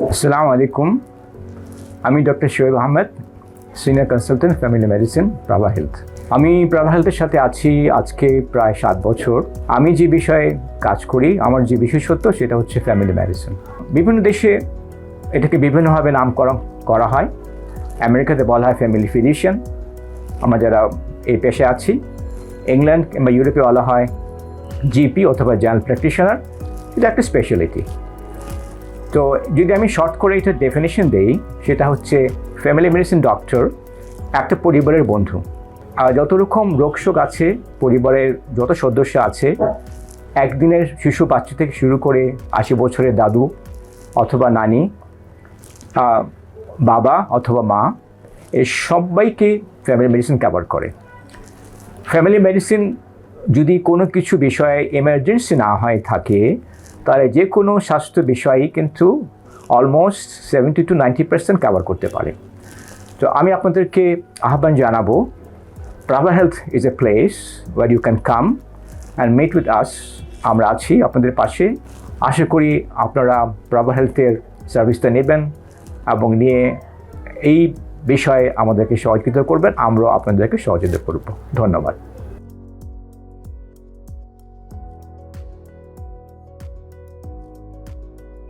আসসালামু আলাইকুম আমি doctor Shoaib Ahmed senior consultant family medicine Praava health আমি প্রাভা হেলথের সাথে আছি আজকে প্রায় সাত বছর। আমি যে বিষয়ে কাজ করি, আমার যে বিশেষত্ব সেটা হচ্ছে ফ্যামিলি মেডিসিন বিভিন্ন দেশে এটাকে বিভিন্নভাবে নামকরণ করা হয়। আমেরিকাতে বলা হয় ফ্যামিলি ফিজিশিয়ান আমরা যারা এই পেশায় আছি, ইংল্যান্ড কিংবা ইউরোপে বলা হয় জিপি অথবা জেনারেল প্র্যাকটিশনার এটা একটা স্পেশালিটি তো যদি আমি শর্ট করে এটার ডেফিনেশন দেই, সেটা হচ্ছে ফ্যামিলি মেডিসিন ডক্টর একটা পরিবারের বন্ধু। আর যত রকম রোগশোক আছে, পরিবারের যত সদস্য আছে, একদিনের শিশু বাচ্চা থেকে শুরু করে আশি বছরের দাদু অথবা নানি বাবা অথবা মা এই সবাইকে ফ্যামিলি মেডিসিন কভার করে। ফ্যামিলি মেডিসিন যদি কোনো কিছু বিষয়ে এমার্জেন্সি না হয় থাকে তাহলে যে কোনো স্বাস্থ্য বিষয়ই কিন্তু almost seventy to ninety percent cover করতে পারে। তো আমি আপনাদেরকে আহ্বান জানাব Praava health is a place where you can come and meet with us আমরা আছি আপনাদের পাশে। আশা করি আপনারা প্রাভা হেলথের সার্ভিসটা নেবেন এবং নিয়ে এই বিষয়ে আমাদেরকে সহযোগিতা করবেন। আমরাও আপনাদেরকে সহযোগিতা করব। ধন্যবাদ।